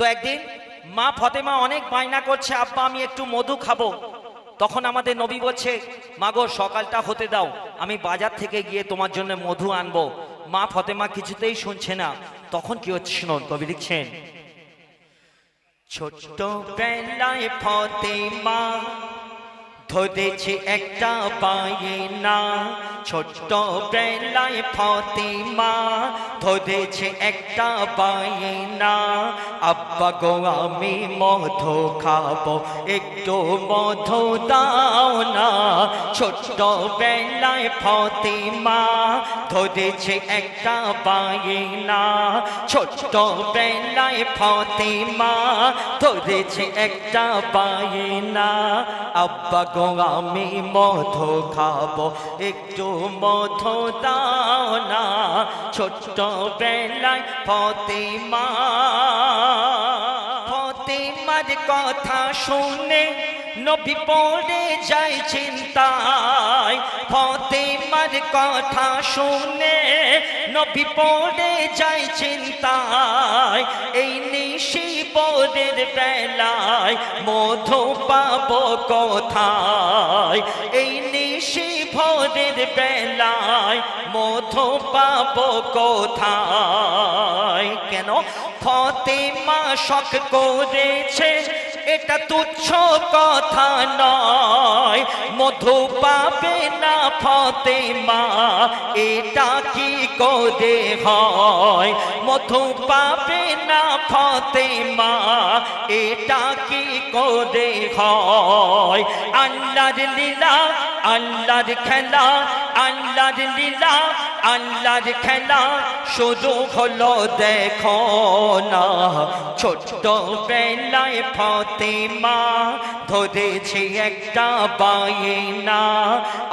তো একদিন মা ফতেমা অনেক বায়না করছে, আব্বা, আমি একটু মধু খাব। তখন আমাদের নবী বলছে মাগো সকালটা হতে দাও, আমি বাজার থেকে গিয়ে তোমার জন্য মধু আনব। মা ফতেমা কিছুতেই শুনছে না। তখন কি হচ্ছে শুনুন কবি লিখছেন, ছোট্ট বেলায় ফতেমা ধরেছে একটা বায়না ছোট্ট বেলায় ফতেমা ধরেছে একটা বায়না, আব্বা গো, আমি মধু খাব, একটু মধু দাও না। ছোট্ট বেলায় ফতেমা ধরেছে একটা বায়না, ছোট্ট বেলায় ফতেমা ধরেছে একটা বায়না, আব্বা গো, আমি মধু খাব, একটু দাও না ছোট্ট বেলায় ফতেমা। ফতেমার কথা শুনে নবী পড়ে যায় চিন্তায়। ফতেমার কথা শুনে নবী পড়ে যায় চিন্তায়। এই নিশি বোরের বেলায় মধু পাবো কোথায়? এই নিশি ভোরের বেলায় মধু পাবো কোথায়? কেন? ফতেমা শখ করেছে, এটা তুচ্ছ কথা নয়। মধু পাবে না ফতেমা, এটা কি করে হয়? মধু পাবে না ফতেমা, এটা কি করে হয়? আল্লাহর লীলা আল্লাহর খেলা, আল্লাহর লীলা, আল্লাহর খেলা শুধু হলো দেখো না। ছোট্ট বেলায় ফতেমা ধরেছে একটা বায়না,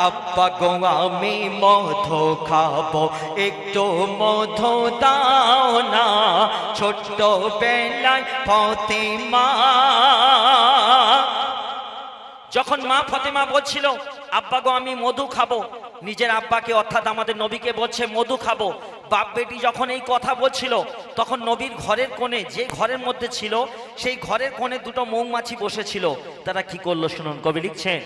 আব্বা গো আমি মধু খাব, একটু মধু দাও না। ছোট্ট বেলায় ফতেমা যখন মা ফতেমা বলছিল, আব্বা গো, আমি মধু খাব। নিজের আব্বাকে, অর্থাৎ আমাদের নবীকে বলছে, মধু খাব। বাপ বেটি যখন এই কথা বলছিল, তখন নবীর ঘরের কোণে, যে ঘরের মধ্যে ছিল, সেই ঘরের কোণে দুটো মৌমাছি বসেছিল। তারা কি করল শুনুন, কবি লিখছেন?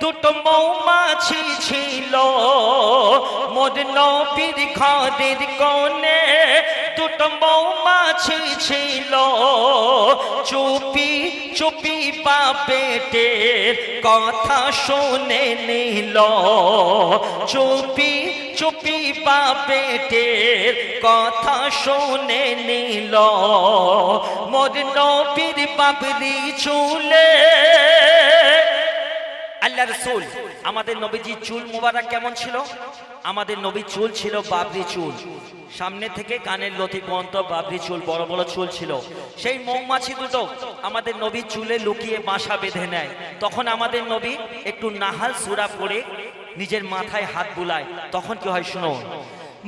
দুটো মৌমাছি ছিল। মদ নবীর ঘরের কোণে দুটো মৌমাছি ছিল চুপি চুপি বাপেটের কথা শুনে নিল। চুপি চুপি বাপেটের কথা শুনে নিল। মোর নবীর বাবরি চুলে আল্লাহ রসুল, আমাদের নবীজি চুল মুবারক কেমন ছিল? আমাদের নবী চুল ছিল বাবরি চুল। সামনে থেকে কানের লতি পর্যন্ত বাবরি চুল, বড় বড় চুল ছিল। সেই মৌমাছি দুটো আমাদের নবী চুলে লুকিয়ে বাসা বেঁধে নেয়। তখন আমাদের নবী একটু নাহাল সুরা পরে নিজের মাথায় হাত বুলায়। তখন কি হয় শুনো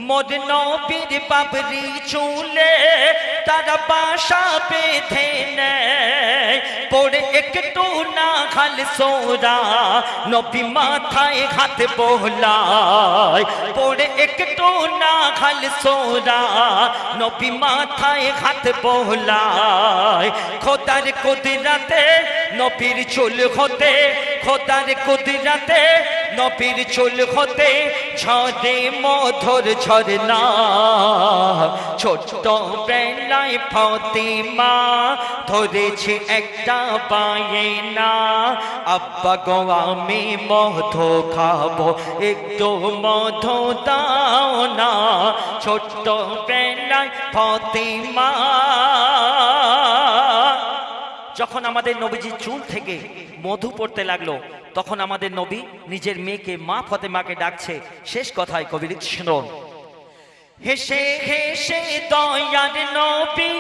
মদ নবীর বাবরি চুলে তারা বাসা বেঁধে নেয়। পড়ে একটু না খাল সোরা, নবী মাথায় হাত বোলায়। পড়ে একটু না খাল সোরা, নবী মাথায় হাত বোলায়। খোদার কুদরাতে নবীর চুল হতে খোদার কুদরাতে, নবীর চুল হতে ঝরে মধুর ঝরনা ছোট্ট বেলায় ফতিমা ধরেছে একটা বায়না। আব্বা গো, আমি মধু খাব, একটু মধু দাও না। ছোট্ট বেলায় ফতিমা যখন আমাদের নবীজি চুল থেকে মধু পড়তে লাগল, তখন আমাদের নবী নিজের মেয়েকে মা ফতেমাকে ডাকছে। শেষ কথায় কবি শুনুন হেসে হেসে দয়ার নবী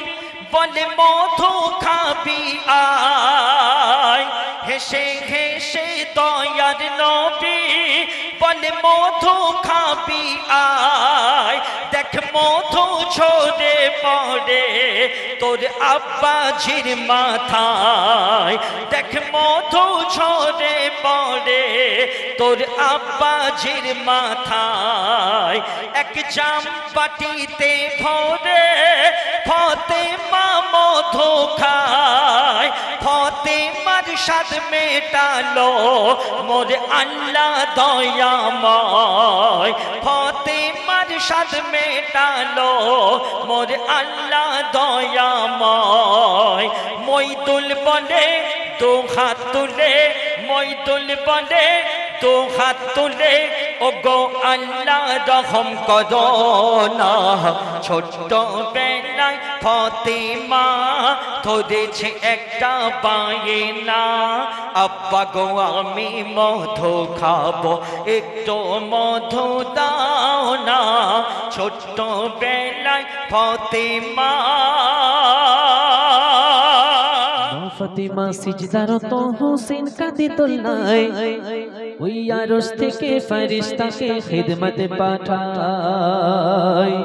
বলে মধু খাবি আয়। হেসে হেসে দয়ার নবী বলে মধু খাবি আয়। দেখ মধু ঝরে পড়ে তোর আব্বাজির মাথায়। দেখ মধু ঝরে পড়ে তোর আব্বাজির মাথায়। এক জাম পাটিতে ভরে ফতে মা মধু খায়। ফতে মার সাদ মেটালো, মোর আল্লাহ দয়াময়। ফতে মার সাদ মেটালো, মোর আল্লাহ দয়াময়। মইদুল বলে, দু হাত তুলে মইদুল বলে, দু হাত তুলে ও গো আল্লাহ রহম করো না। ছোট্ট বেলায় ফতেমা ধরেছে একটা পায়ে না আব্বা গো, আমি মধু খাব, একটু মধু দাও না। ছোট্ট বেলায় ফতেমা ফাতিমা সিজদারত হোসেন কাঁদে তোল্লায় ওই আরশ থেকে ফেরেশতাকে খিদমতে পাঠায়।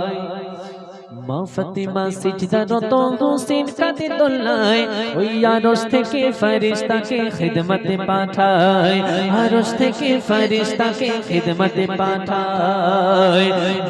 মা ফাতিমা সিজদারত হোসেন কাঁদে তোল্লায় ওই আরশ থেকে ফেরেশতাকে খিদমতে পাঠায়। আরশ থেকে ফেরেশতাকে খিদমতে পাঠায়।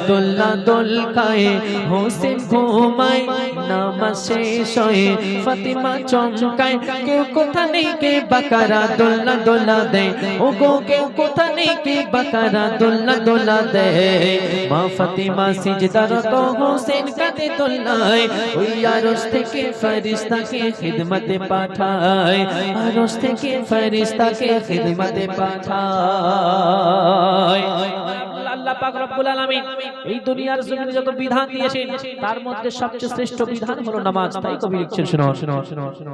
দোল্লা দোল খায় হোসেন ঘুমায়। নামাজ শেষ হয়ে ফাতিমা চমকায়। কেউ কোথা নেই কে বাকারা দোল্লা দোলা দেয়। ও গো কেউ কোথা নেই কে বাকারা দোল্লা দোলা দেয়। মা ফাতিমা সিজদারত হোসেন কাঁদে দোল্লায় ওই আরশ থেকে ফেরেশতাকে খিদমতে পাঠায়। আরশ থেকে ফেরেশতাকে খিদমতে পাঠায়। আল্লাহ পাক রব্বুল আলামিন এই দুনিয়ার জমিনে যত বিধান দিয়েছেন, তার মধ্যে সবচেয়ে শ্রেষ্ঠ বিধান হলো নামাজ। তাই কবি লিখছেন শুনো শুনো শুনো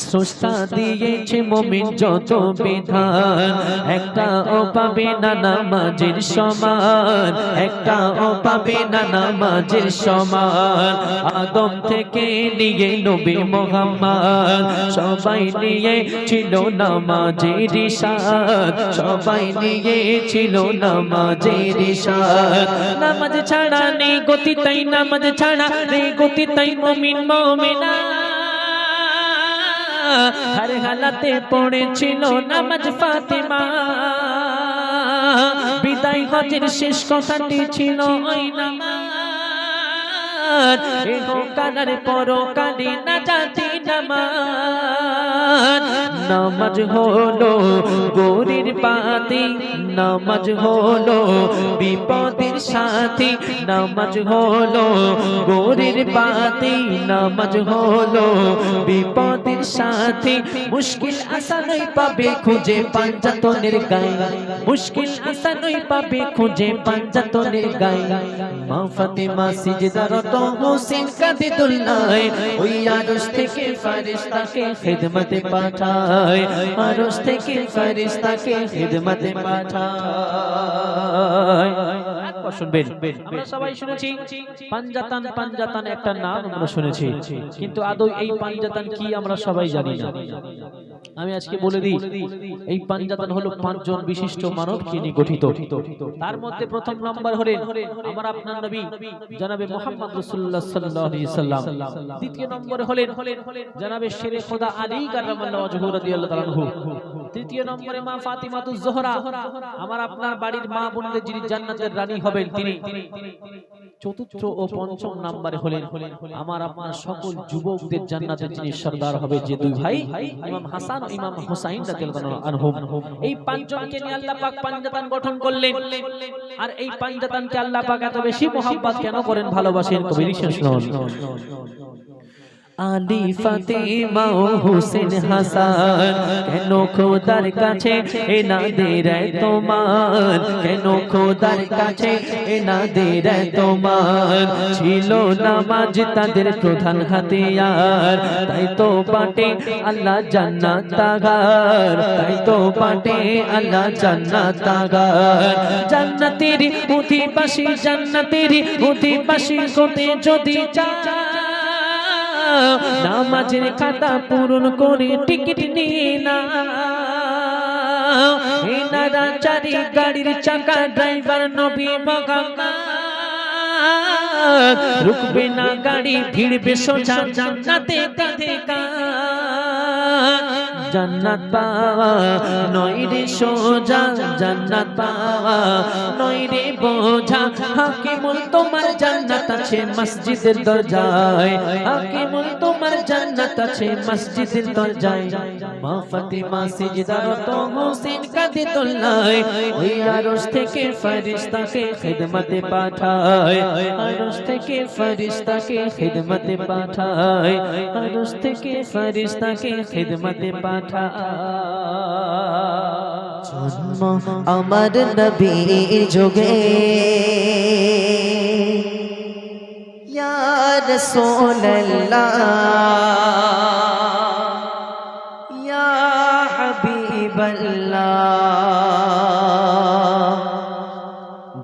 স্রষ্টা দিয়েছে মুমিন যত বিধান, একটা ও পাবে না নামাজের সমান, একটা ও পাবে না নামাজের সমান। আদম থেকে নিয়ে নবী মোহাম্মদ, সবাই নিয়ে ছিল নামাজের সাথ সবাই নিয়ে ছিল নামাজের নামাজ ছাড়া ছাড়া হর হালাতে পড়েছিল নামাজ ফাতেমা। বিদায় হজের শেষ কথাটি ছিল ওই নামাজ। জাতি নামাজ হলো গরির পাতি, নামাজ হলো বিপদের সাথী। নামাজ হলো গরির পাতি, নামাজ হলো বিপদের সাথী। মুশকিল আসানই পাবে খুঁজে পাঞ্জাতনের গায়ে। মুশকিল আসানই পাবে খুঁজে পাঞ্জাতনের গায়ে। মা ফাতেমা সিজদারত হোসেন কাঁদে দুল্লায় ওই আরশ থেকে খিদমতে পাঠায়। থেকে খিদমতে পাঠায়। একটা নাম আমরা শুনেছি। কিন্তু আদৌ এই পাঞ্জাতান কি আমরা সবাই জানি না। আমি আজকে বলে দিই এই পাঞ্জাতান হলো পাঁচজন বিশিষ্ট মানব নিয়ে গঠিত তার মধ্যে প্রথম নাম্বার হলেন আমার আপনার নবী জানাবে মোহাম্মদ রাসূলুল্লাহ সাল্লাল্লাহু আলাইহি সাল্লাম দ্বিতীয় নম্বরে হলেন জানাবে শেরে খোদা আলী কাররামাল্লাহু ওয়াজহু রাদিয়াল্লাহু তাআলা তৃতীয় নম্বরে মা ফাতিমাতুজ জোহরা আমার আপনার বাড়ির মা বোনদের যিনি জান্নাতের রানী হবেন তিনি চতুর্থ ও পঞ্চম নাম্বারে হলেন। আমার আপনার সকল যুবকদের জান্নাতের যিনি সর্দার হবে যে দুই ভাই ইমাম হাসান ও ইমাম হুসাইন রাদিয়াল্লাহু আনহুম। এই পাঁচজনকে নিয়ে আল্লাহ পাক পাঞ্জাতান গঠন করলেন। আর এই পাঞ্জাতানকে আল্লাহ পাক এত বেশি মোহাব্বত কেন করেন? ভালোবাসেন কবি শুনুন আলী ফাতেমা ও হোসেন হাসান কেন খোদার কাছে এ না তোমার? কেন খোদার কাছে এ না দে রে তোমার? ছিল নামাজ তাদের প্রধান হাতিয়ার। তাই তো পাটে আল্লাহ জান্নাত তাগার তাই তো পাটে আল্লাহ জান্নাত তাগার জান্নাতের অধিবাসী জান্নাতের অধিবাসী হতে যদি চায় নামাজের খাতা পূরণ করে টিকিট নিয়ে না এনারা চারি গাড়ির চাকা ড্রাইভার নবী মগা রুকবে না গাড়ি, ভিড়বে সোজা জান্নাতে কাঁধে। জান্নাত পাওয়া, নয় সোজা জান্নাত পাওয়া, নয় রে বোঝা, হাকিমুল তোমার জান্নাত আছে মসজিদের দরজায়, হাকিমুল তোমার জান্নাত আছে মসজিদের দরজায়। মা ফাতিমা সিজদারত হোসেন কাঁদে দোলায় ওই আরশ থেকে ফেরেশতাকে খিদমতে পাঠায়। আরশ থেকে ফেরেশতাকে খিদমতে পাঠায়। আরশ থেকে ফেরেশতাকে খিদমতে পাঠায়। জন্ম আমার নবী যোগে। ইয়া রাসূলুল্লাহ।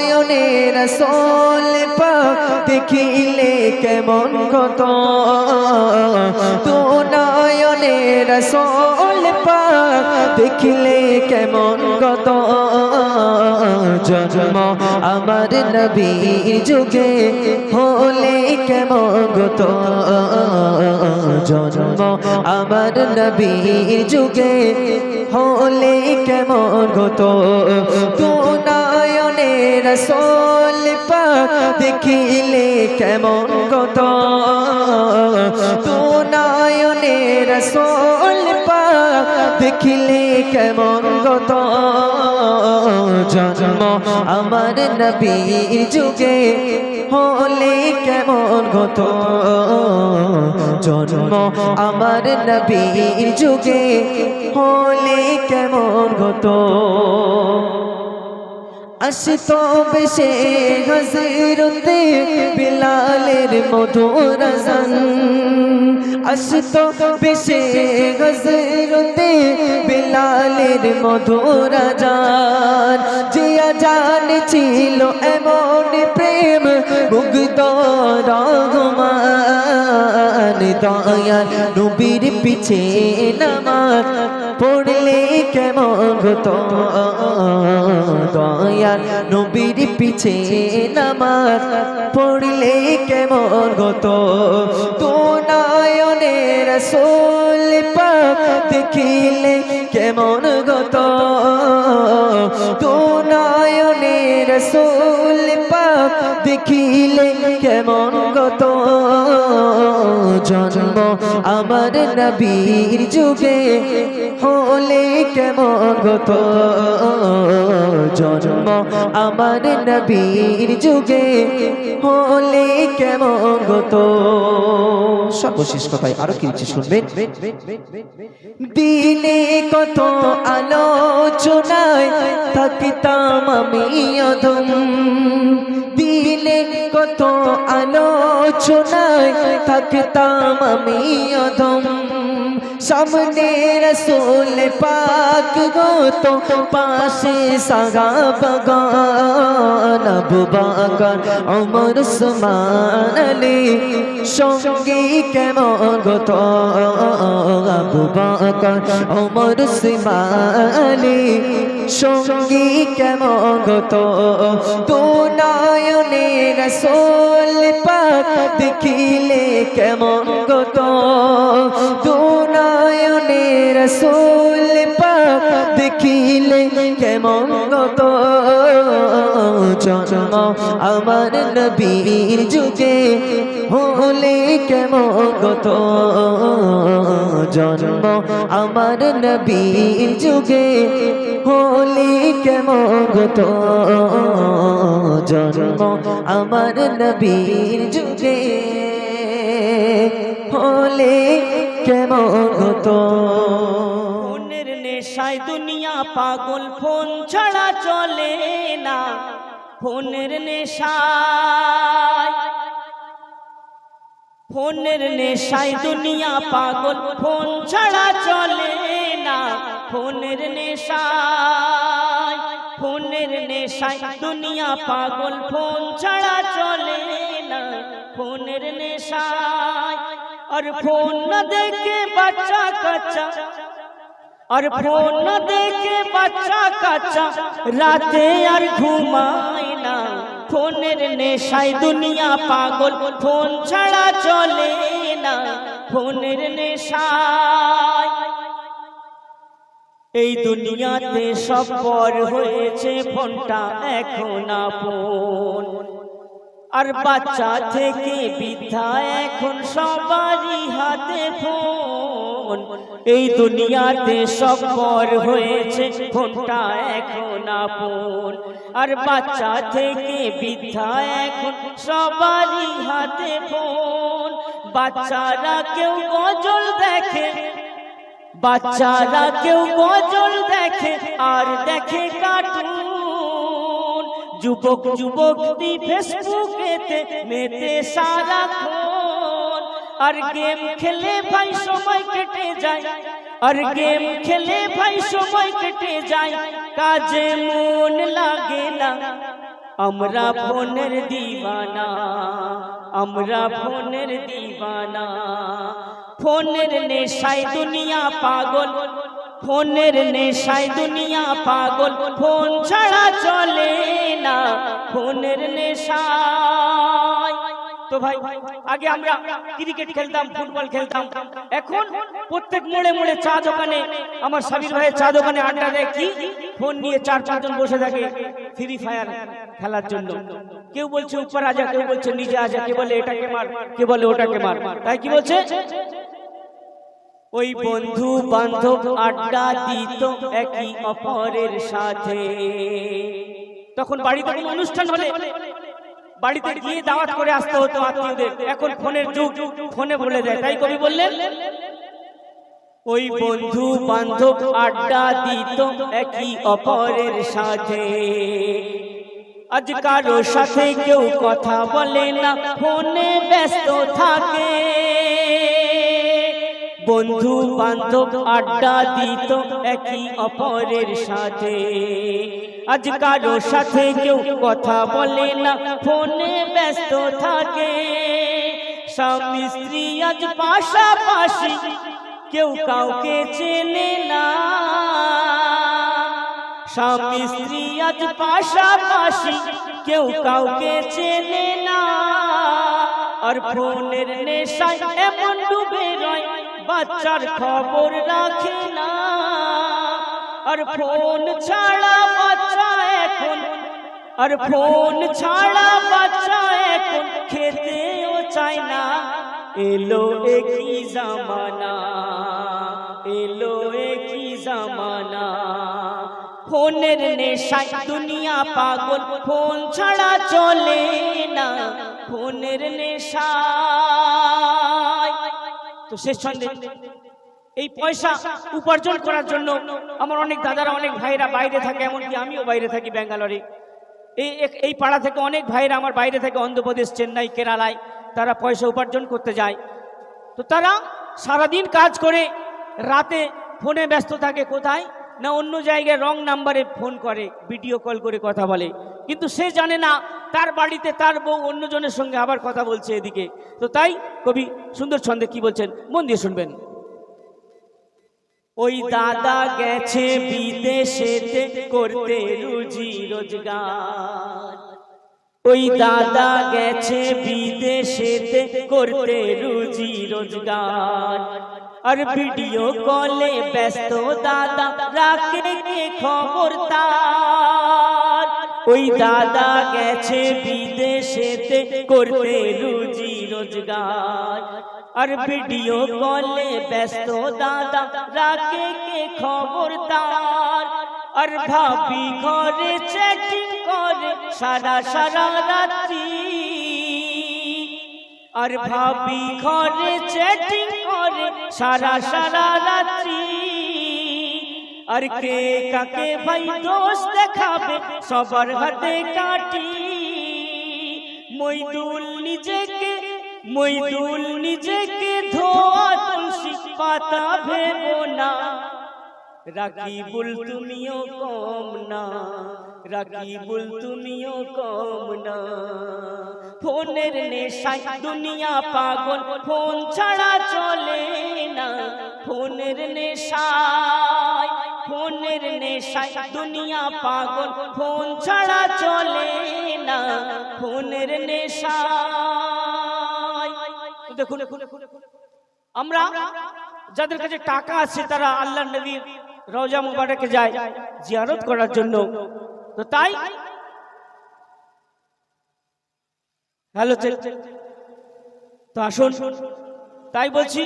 তো নয়নের সোল দেখিলে কেমন হতো তো নয়নের সোল দেখিলে কেমন গত জন্ম আমার নবী যুগে হলে কেমন গত জন্ম আমার নবী যুগে হলে কেমন গত তু নয়নের সোল দেখিলে কেমন গত তু নয়নের সোল দেখিলে কেমন গত জন্ম আমার নবী যুগে হলে কেমন গত জন্ম আমার নবী যুগে হলে কেমন গত আসতো বেশে হজরতে বিলালের মধুর জন আসতো বেশে হজরতে বিলালের মধুর জান জিয়া জান ছিল এমন প্রেম মুগ্ধ রহমান দয়াল নবীর পিছে নামাজ হতো দয়াল নবীর পিছে নামাজ পড়লে কেমন গত তো নায়নের সোল দেখিলে কেমন গত? নয়নের সোল দেখিলে কেমন গত? জন্ম আমার নবীর যুগে হলে কেমন গত? জন্ম আমার নবীর যুগে হলে কেমন গত? সর্বশেষ কথায় আরও কিছু শুনবেন। দিনে কত আলোচনায় থাকিতাম আমি অধম। দিনে কত আলোচনায় থাকতাম আমি অধম। সামনে রসুল পাক গো, তো পাশে সাগা বগান। আবু বকর, ওমর উসমান আলী, সঙ্গী কেমন গো তো? আবু বকর, ওমর উসমান আলী, সঙ্গী গো তো? তো নয়নে রসুল পাক দেখিলে কেমন গো তো? রসুল পাক দেখিলে কেমন গত? জন্ম আমার নবীর যুগে হলে কেমন গত? জন্ম আমার নবীর যুগে হলে কেমন গত? জন্ম আমার নবীর যুগে হলে কেমন হতো? ফোনের নেশায় দুনিয়া পাগল, ফোন ছাড়া চলে না। ফোনের নেশায় ফোনের নেশায় দুনিয়া পাগল, ফোন ছাড়া চলে না। ফোনের নেশায় ফোনের নেশায় দুনিয়া পাগল, ফোন ছাড়া চলে না। ফোনের নেশায় আর ফোন না দেখে বাচ্চা কাচ্চা। আর ফোন না দেখে বাচ্চা কাচ্চা। রাতে আর ঘুমায় না। ফোনের নেশায় দুনিয়া পাগল। ফোন ছাড়া চলে না। ফোনের নেশায়। এই দুনিয়াতে সব পর হয়েছে ফোনটা। এখন আপন। আর বাচ্চা থেকে বৃদ্ধা এখন সবারই হাতে ফোন। এই দুনিয়াতে সব পর হয়েছে ফোনটা এখন আপন। আর বাচ্চা থেকে বৃদ্ধা এখন সবারই হাতে ফোন। বাচ্চারা কেউ গজল দেখে বাচ্চারা কেউ গজল দেখে আর দেখে কার্টুন যুবক যুবকটি ফেসবুকেতে মেতে সারাক্ষণ আর গেম খেলে ভাই সময় কেটে যায়। আর গেম খেলে ভাই সময় কেটে যায়। কাজে মন লাগে না। আমরা ফোনের দিবানা। আমরা ফোনের দিবানা। ফোনের নেশায় দুনিয়া পাগল। ফোনের নেশায় দুনিয়া পাগল, ফোন ছাড়া চলে না ফোনের নেশায়। তো ভাই, আগে আমরা ক্রিকেট খেলতাম, ফুটবল খেলতাম। এখন প্রত্যেক মোড়ে মোড়ে চা দোকানে, আমার সাবির ভাইয়ের চা দোকানে আড্ডা দেয় কি? ফোন নিয়ে চার পাঁচজন বসে থাকে ফ্রি ফায়ার খেলার জন্য। কেউ বলছে, উপর আজা কেউ বলছে, নিচে আজা কে বলে, এটাকে মার। কে বলে, ওটাকে মার। তাই কি বলছে? ওই বন্ধু বান্ধব আড্ডা দিত একই অপরের সাথে। তখন বাড়িতে কোনো অনুষ্ঠান হলে বাড়িতে গিয়ে দাওয়াত করে আসতে হতো আত্মীয়দের। এখন ফোনের যুগ, ফোনে বলে দেয়। তাই কবি বললেন, ওই বন্ধু বান্ধব আড্ডা দিত একই অপরের সাথে। আজ কারও সাথে কেউ কথা বলে না, ফোনে ব্যস্ত থাকে। বন্ধু বান্ধব আড্ডা দিত একই অপরের সাথে। আজ কারও সাথে কেউ কথা বলে না, ফোনে ব্যস্ত থাকে। স্বামী স্ত্রী আজ পাশাপাশি কেউ কাউকে চেনে না। স্বামী স্ত্রী আজ পাশাপাশি কেউ কাউকে চেনে না। আর ফোনের নেশায় এমন ডুবে রয় বাচ্চার খবর রাখে না। আর ফোন ছাড়া বাচ্চা এখন আর ফোন ছাড়া বাচ্চা এখন খেতেও চায় না। এলো একই জামানা। এলো একই জামানা। ফোনের নেশায় দুনিয়া পাগল। ফোন ছাড়া চলে না। ফোনের নেশায় তো শেষ ছন্দে এই পয়সা উপার্জন করার জন্য আমার অনেক দাদারা, অনেক ভাইরা বাইরে থাকে, এমনকি আমিও বাইরে থাকি ব্যাঙ্গালোরে। এই এই পাড়া থেকে অনেক ভাইরা আমার বাইরে থেকে অন্ধ্রপ্রদেশ, চেন্নাই, কেরালায় তারা পয়সা উপার্জন করতে যায়। তো তারা সারাদিন কাজ করে, রাতে ফোনে ব্যস্ত থাকে, কোথায়? না অন্য জায়গায় রং নাম্বারে ফোন করে ভিডিও কল করে কথা বলে। কিন্তু সে জানে না তার বাড়িতে তার বউ অন্যজনের সঙ্গে আবার কথা বলছে এদিকে। তো তাই কবি সুন্দর ছন্দে কি বলছেন? মন দিয়ে শুনবেন। ওই দাদা গেছে বিদেশেতে করতে রুজি রোজগার। ওই দাদা গেছে বিদেশেতে করতে রুজি রোজগার। আর ভিডিও কলে ব্যস্ত দাদা রাখে কে খবর তার? ওই দাদা গেছে বিদেশেতে করতে রুজি রোজগার। আর ভিডিও কলে ব্যস্ত দাদা রাখে কে খবর তার? আর ভাবি ঘরে চ্যাটিং করে সারা সারা রাত্রি। আর ভাবি ঘরে চ্যাটিং করে সারা সারা রাত্রি। আর কে কাকে ভাই দোষ দেখাবে, সবার হাতে কাটি মইদুল নিজেকে মইদুল নিজেকে ধোয়া তুলসী পাতা ভেবো না। রাকিবুল তুমিও কম না, রাকিবুল তুমিও কম না। ফোনের নেশায় দুনিয়া পাগল, ফোন ছাড়া চলে না। ফোনের নেশায় ফোনের নেশায় দুনিয়া পাগল, ফোন ছাড়া চলে না। ফোনের নেশায়। দেখুন, আমরা যাদের কাছে টাকা আছে, তারা আল্লাহ নবীর রওজা মুবারকে যায় জিয়ারত করার জন্য। তো তাই হ্যালো তো আসুন। তাই বলছি,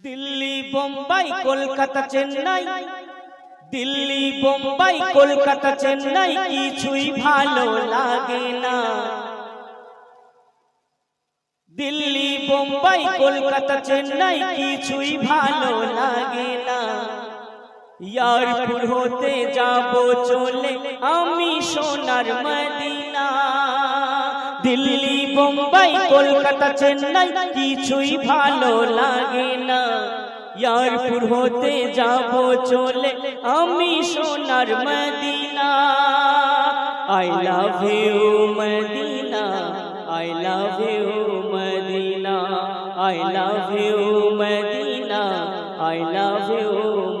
দিল্লি, বোম্বাই, কলকাতা, চেন্নাই। দিল্লি, বোম্বাই, কলকাতা, চেন্নাই, কিছুই ভালো লাগে না। দিল্লি, বোম্বাই, কলকাতা, চেন্নাই, কিছুই ভালো লাগে না। ইয়ারপুর হতে যাব চলে আমি সোনার মদিনা দিল্লি, বোম্বাই, কলকাতা, চেন্নাই কিছুই ভালো লাগে না। ইয়ারপুর হতে যাব চলে আমি সোনার Medina. I love you Medina. I love you Medina. I love you Medina. I love you